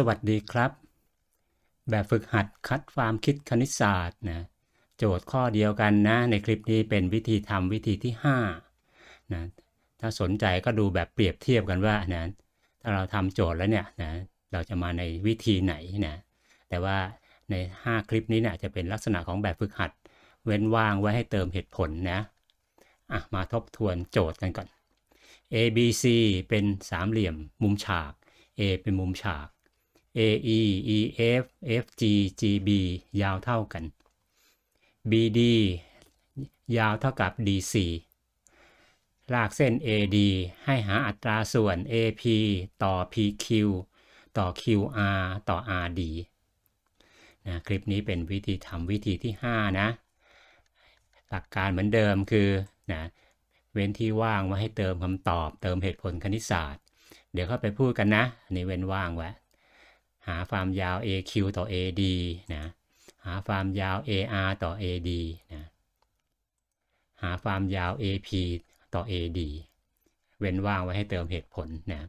สวัสดีครับ แบบฝึกหัดคัดความคิดคณิตศาสตร์นะโจทย์ข้อเดียวกันนะ ในคลิปนี้เป็นวิธีทำวิธีที่5นะถ้าสนใจก็ดูแบบเปรียบเทียบกันว่านะถ้าเราทำโจทย์แล้วเนี่ยนะเราจะมาในวิธีไหนนะแต่ว่าใน 5 คลิปนี้เนี่ยจะเป็นลักษณะของแบบฝึกหัด เว้นว่างไว้ให้เติมเหตุผลนะอะมาทบทวนโจทย์กันก่อน A B C เป็นสามเหลี่ยมมุมฉาก A เป็นมุมฉาก AE EF FG GB ยาวเท่ากัน BD ยาวเท่ากับ DC ลากเส้น AD ให้หาอัตราส่วน AP ต่อ PQ ต่อ QR ต่อ RD นะคลิปนี้เป็นวิธีทำวิธีที่ 5 นะ หลักการเหมือนเดิมคือนะเว้นที่ว่างไว้ให้เติมคำตอบ เติมเหตุผลคณิตศาสตร์ เดี๋ยวเข้าไปพูดกันนะ อันนี้เว้นว่างไว้ หาความยาว AQ ต่อ AD นะหาความยาว AR ต่อ AD นะหาความยาว AP ต่อ AD เว้นว่างไว้ให้เติมเหตุผลนะ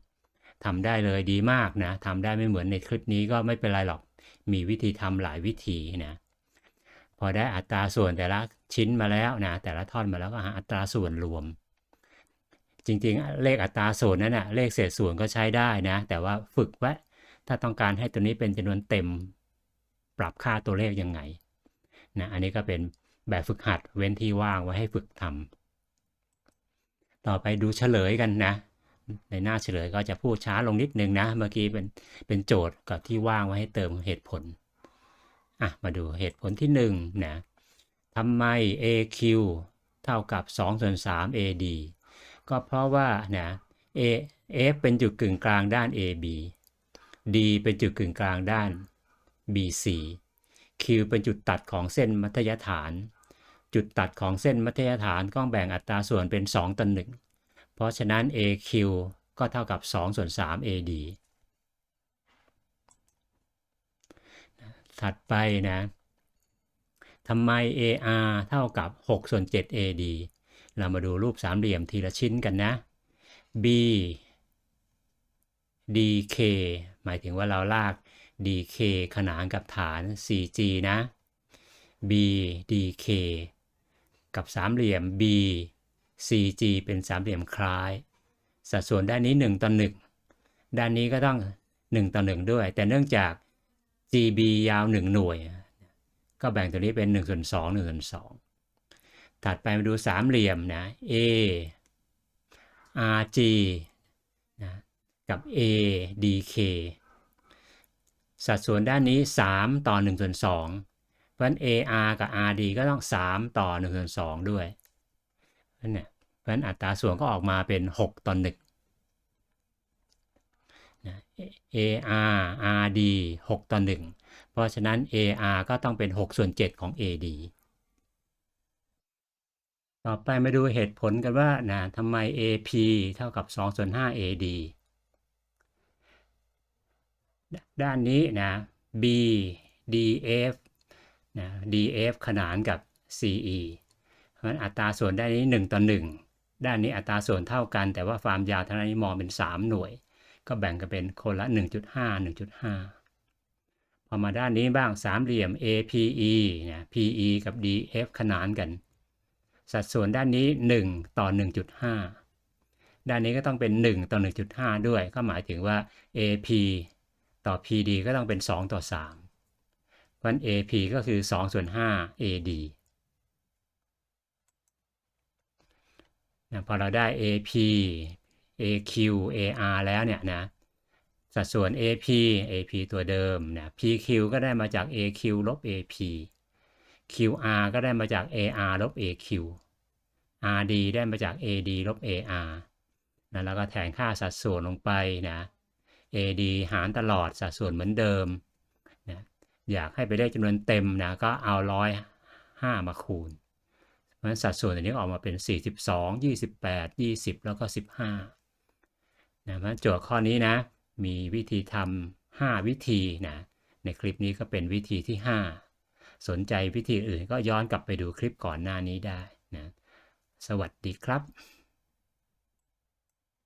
ทำได้เลยดีมากนะทำได้ไม่เหมือนในคลิปนี้ก็ไม่เป็นไรหรอก มีวิธีทำหลายวิธีนะพอได้อัตราส่วนแต่ละชิ้นมาแล้วนะแต่ละท่อนมาแล้วก็หาอัตราส่วนรวม จริงๆ เลขอัตราส่วนนั้นนะเลขเศษส่วนก็ใช้ได้นะ แต่ว่าฝึกไว้ ถ้าต้องการให้ตัวนี้เป็นจำนวนเต็ม ปรับค่าตัวเลขยังไงนะอันนี้ก็เป็นแบบฝึกหัดเว้นที่ว่างไว้ให้ฝึกทำต่อไปดูเฉลยกันนะ ในหน้าเฉลยก็จะพูดช้าลงนิดนึงนะ เมื่อกี้เป็นเป็นโจทย์กับที่ว่างไว้ให้เติมเหตุผลอะมาดูเหตุผลที่1นนะทำไม AQ เท่ากับ2ส่วน3 AD ก็เพราะว่านะ A F เป็นจุดกึ่งกลางด้าน AB D เป็นจุดกึ่งกลางด้าน BC Q เป็นจุดตัดของเส้นมัธยฐาน จุดตัดของเส้นมัธยฐานก็แบ่งอัตราส่วนเป็น 2ต่อ1เพราะฉะนั้น AQ ก็เท่ากับ 2 ส่วน 3 AD ถัดไปนะทำไม AR เท่ากับ 6 ส่วน 7 AD เรามาดูรูปสามเหลี่ยมทีละชิ้นกันนะ B dk หมายถึงว่าเราลาก dk ขนานกับฐาน 4g นะ b dk กับสามเหลี่ยม b cg เป็นสามเหลี่ยมคล้าย สัดส่วนด้านนี้ 1ต่อ1ด้านนี้ก็ต้อง 1ต่อ1ด้วย แต่เนื่องจาก gb ยาว 1 หน่วย ก็แบ่งตัวนี้เป็น1ส่วน2 1ส่วน2ถัดไปมาดูสามเหลี่ยมนะ a rg กับ a dk สัดส่วนด้านนี้ 3 ต่อ1ส่วน2เพราะฉะนั้น ar กับ rd ก็ต้อง 3 ต่อ1ส่วน2ด้วยนั่นเนี่ยเพราะฉะนั้นอัตราส่วนก็ออกมาเป็น 6 ต่อ1นะ ar rd 6 ต่อ 1 เพราะฉะนั้น ar ก็ต้องเป็น 6 ส่วน 7 ของ ad ต่อไปมาดูเหตุผลกันว่านะทำไม ap เท่ากับ2ส่วน5 ad ด้านนี้นะ b df นะ df ขนานกับ ce เพราะฉะนั้นอัตราส่วนด้านนี้ 1 ต่อ 1 ด้านนี้อัตราส่วนเท่ากันแต่ว่าความยาวทางนี้มองเป็น 3 หน่วย ก็แบ่งกันเป็นคนละ 1.5 1.5 พอมาด้านนี้บ้างสามเหลี่ยม APE นะ PE กับ DF ขนานกัน สัดส่วนด้านนี้ 1 ต่อ 1.5 ด้านนี้ก็ต้องเป็น 1 ต่อ 1.5 ด้วย ก็หมายถึงว่า AP ต่อ PD ก็ต้องเป็น 2 ต่อ3เพราะฉะนั้น AP ก็คือ 2 ส่วน 5 AD นะพอเราได้ AP AQ AR แล้วเนี่ยนะสัดส่วน AP AP ตัวเดิมนะ PQ ก็ได้มาจาก AQ ลบ AP QR ก็ได้มาจาก AR ลบ AQ RD ได้มาจาก AD ลบ AR นะแล้วก็แทนค่าสัดส่วนลงไปนะ AD หารตลอดสัดส่วนเหมือนเดิมนะอยากให้ไปได้จำนวนเต็มนะก็เอาร้อยห้ามาคูณ เพราะฉะนั้นสัดส่วนตัวนี้ออกมาเป็น 42 28 20 แล้วก็ 15นะเพราะโจทย์ข้อนี้นะ มีวิธีทำ5วิธีนะ ในคลิปนี้ก็เป็นวิธีที่ 5 สนใจวิธีอื่นก็ย้อนกลับไปดูคลิปก่อนหน้านี้ได้นะ สวัสดีครับ